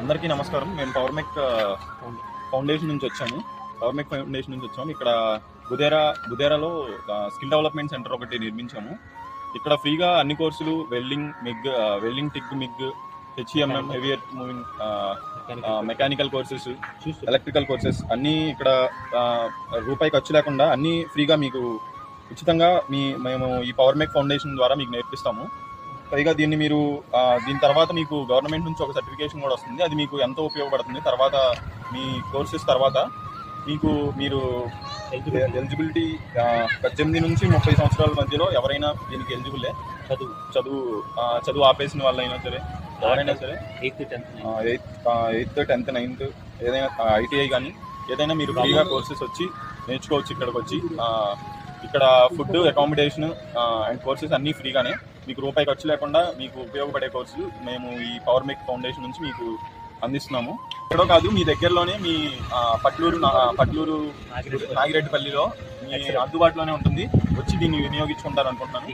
అందరికీ నమస్కారం. మేము పవర్మెక్ ఫౌండేషన్ నుంచి వచ్చాము. పవర్మెక్ ఫౌండేషన్ నుంచి వచ్చాము. ఇక్కడ బుదేరా బుదేరాలో స్కిల్ డెవలప్మెంట్ సెంటర్ ఒకటి నిర్మించాము. ఇక్కడ ఫ్రీగా అన్ని కోర్సులు welding MIG welding TIG MIG HEMM heavier moving mechanical courses electrical courses అన్నీ ఇక్కడ రూపాయి ఖర్చు లేకుండా అన్నీ ఫ్రీగా మీకు ఉచితంగా మీ మేము ఈ పవర్ మేక్ ఫౌండేషన్ ద్వారా మీకు నేర్పిస్తాము. పైగా దీన్ని మీరు దీని తర్వాత మీకు గవర్నమెంట్ నుంచి ఒక సర్టిఫికేషన్ కూడా వస్తుంది. అది మీకు ఎంతో ఉపయోగపడుతుంది. తర్వాత మీ కోర్సెస్ తర్వాత మీకు మీరు ఎలిజిబిలిటీ పద్దెనిమిది నుంచి ముప్పై సంవత్సరాల మధ్యలో ఎవరైనా దీనికి ఎలిజిబులే. చదువు. చదువు చదువు ఆపేసిన వాళ్ళైనా సరే ఎవరైనా సరే eighth tenth eighth eighth tenth ninth ఏదైనా ఐటీఐ కానీ ఏదైనా మీరు ఫ్రీగా కోర్సెస్ వచ్చి నేర్చుకోవచ్చు ఇక్కడికి వచ్చి. ఇక్కడ ఫుడ్ అకామిడేషన్ అండ్ కోర్సెస్ అన్నీ ఫ్రీగానే. మీకు రూపాయి ఖర్చు లేకుండా మీకు ఉపయోగపడే కోర్సులు మేము ఈ పవర్ మేక్ ఫౌండేషన్ నుంచి మీకు అందిస్తున్నాము. ఎక్కడో కాదు మీ దగ్గరలోనే మీ పట్లూరు పట్లూరు నాగిరెడ్డిపల్లిలో మీ అందుబాటులోనే ఉంటుంది. వచ్చి దీన్ని వినియోగించుకుంటారు అనుకుంటున్నాను